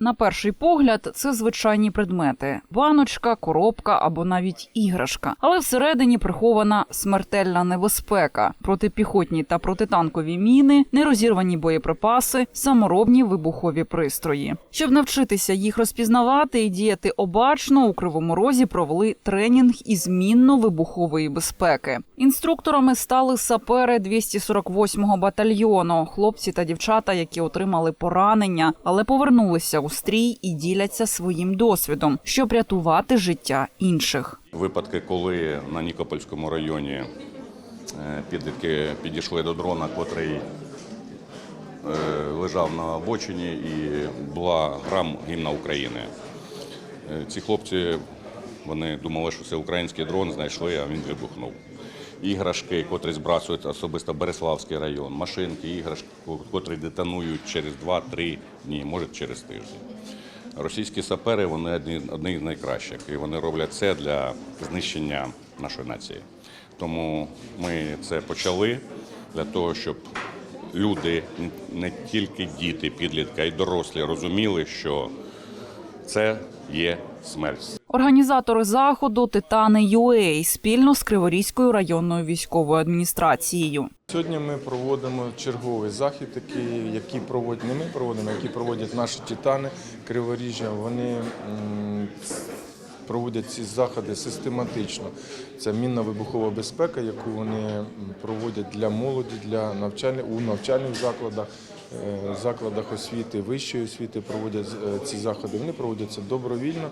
На перший погляд, це звичайні предмети: баночка, коробка або навіть іграшка. Але всередині прихована смертельна небезпека: протипіхотні та протитанкові міни, нерозірвані боєприпаси, саморобні вибухові пристрої. Щоб навчитися їх розпізнавати і діяти обачно, у кривому розі провели тренінг із мінно-вибухової безпеки. Інструкторами стали сапери 248-го батальйону, хлопці та дівчата, які отримали поранення, але повернулися у і діляться своїм досвідом, щоб рятувати життя інших. Випадки, коли на Нікопольському районі е, підлітки підійшли до дрона, котрий е, лежав на обочині, і була грам гімна України. Е, Ці хлопці вони думали, що це український дрон, знайшли, а він вибухнув. Іграшки, котрі збрасують особисто Береславський район, машинки, іграшки, котрі детонують через 2-3 дні, може через тиждень. Російські сапери вони одні, з найкращих, і вони роблять це для знищення нашої нації. Тому ми це почали для того, щоб люди, не тільки діти, підлітки, а й дорослі розуміли, що це є смерть. Організатори заходу Титани UA спільно з Криворізькою районною військовою адміністрацією. Сьогодні ми проводимо черговий захід, який, який проводять не ми проводимо, який проводять наші титани Криворіжжя. Вони проводять ці заходи систематично. Це мінна вибухова безпека, яку вони проводять для молоді, для навчання у навчальних закладах, закладах освіти, вищої освіти проводять е, ці заходи. Вони проводяться добровільно.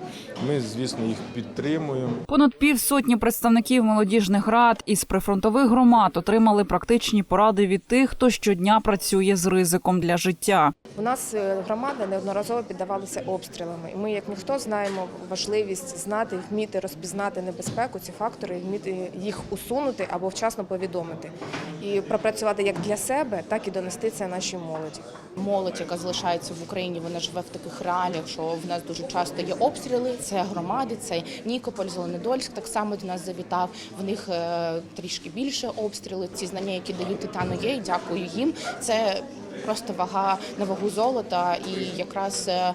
Ми, звісно, їх підтримуємо. Понад півсотні представників молодіжних рад із прифронтових громад отримали практичні поради від тих, хто щодня працює з ризиком для життя. У нас е, громада неодноразово піддавалася обстрілами. І ми, як ніхто, знаємо важливість знати, вміти розпізнати небезпеку, ці фактори, вміти їх усунути або вчасно повідомити. І пропрацювати як для себе, так і донести це нашій молоді. Молодь, яка залишається в Україні, вона живе в таких реаліях, що в нас дуже часто є обстріли. Це громади, це Нікополь, Зеленодольськ так само до нас завітав. В них е, трішки більше обстріли. Ці знання, які дають титану, є. і Дякую їм. Це просто вага на вагу золота. І якраз е,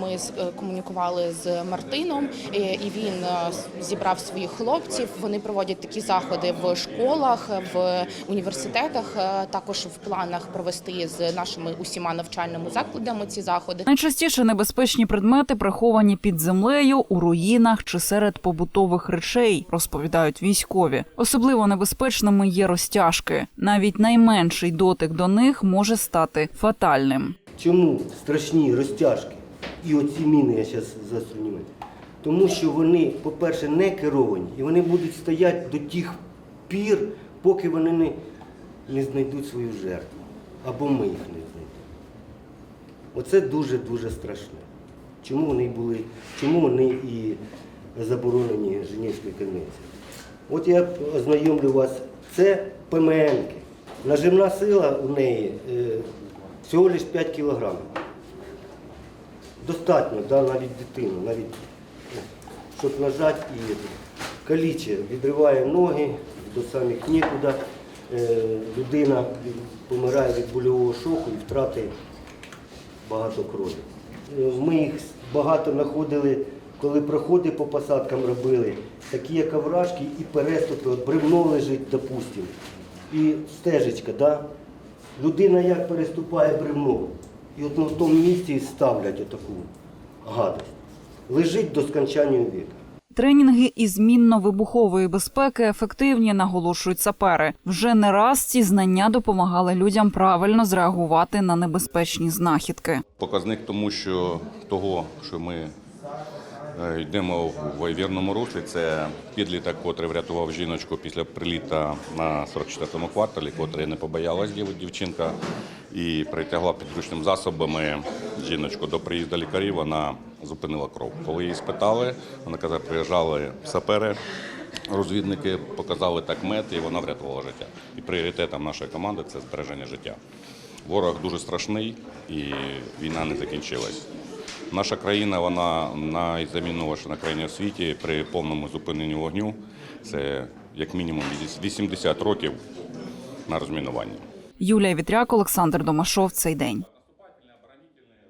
ми е, комунікували з Мартином, і він е, зібрав своїх хлопців. Вони проводять такі заходи в школах, в університетах. Також в планах провести з нашими усіма навчальними закладами ці заходи. Найчастіше небезпечні предмети приховані під землею, у руїнах чи серед побутових речей, розповідають військові. Особливо небезпечними є розтяжки. Навіть найменший дотик до них може стати фатальним. Чому страшні розтяжки і оці міни, я зараз засуню? Тому що вони, по-перше, не керовані, і вони будуть стояти до тих пір, поки вони не, не знайдуть свою жертву. Або ми їх не знайдемо. Оце дуже-дуже страшне. Чому вони були, чому вони і заборонені Женевською конвенцією? От я ознайомлю вас, це ПМНки. Нажимна сила у неї е, всього лише 5 кілограмів. Достатньо, да, навіть дитину, навіть ну, щоб нажати і каліче відриває ноги до самих нікуди. Е, людина помирає від больового шоку і втрати багато крові. Е, Ми їх багато знаходили, коли проходи по посадкам робили, такі як овражки і переступи, от бревно лежить, допустимо, і стежечка, да? людина як переступає бревно, і от на тому місці ставлять отаку гадость. Лежить до скончання віку. Тренінги із мінно-вибухової безпеки ефективні, наголошують сапери. Вже не раз ці знання допомагали людям правильно зреагувати на небезпечні знахідки. Показник тому, що того, що ми йдемо в вірному руслі, це підліток, котрий врятував жіночку після приліта на 44-му кварталі, котрий не побоялась дівчинка і притягла підручними засобами жіночку до приїзду лікарів. Вона зупинила кров. Коли її спитали, вона казала, приїжджали сапери. Розвідники показали так мет, і вона врятувала життя. І пріоритетом нашої команди це збереження життя. Ворог дуже страшний і війна не закінчилась. Наша країна, вона найзамінуваша на країні у світі при повному зупиненні вогню. Це як мінімум 80 років на розмінування. Юлія Вітряк, Олександр Домашов. Цей день.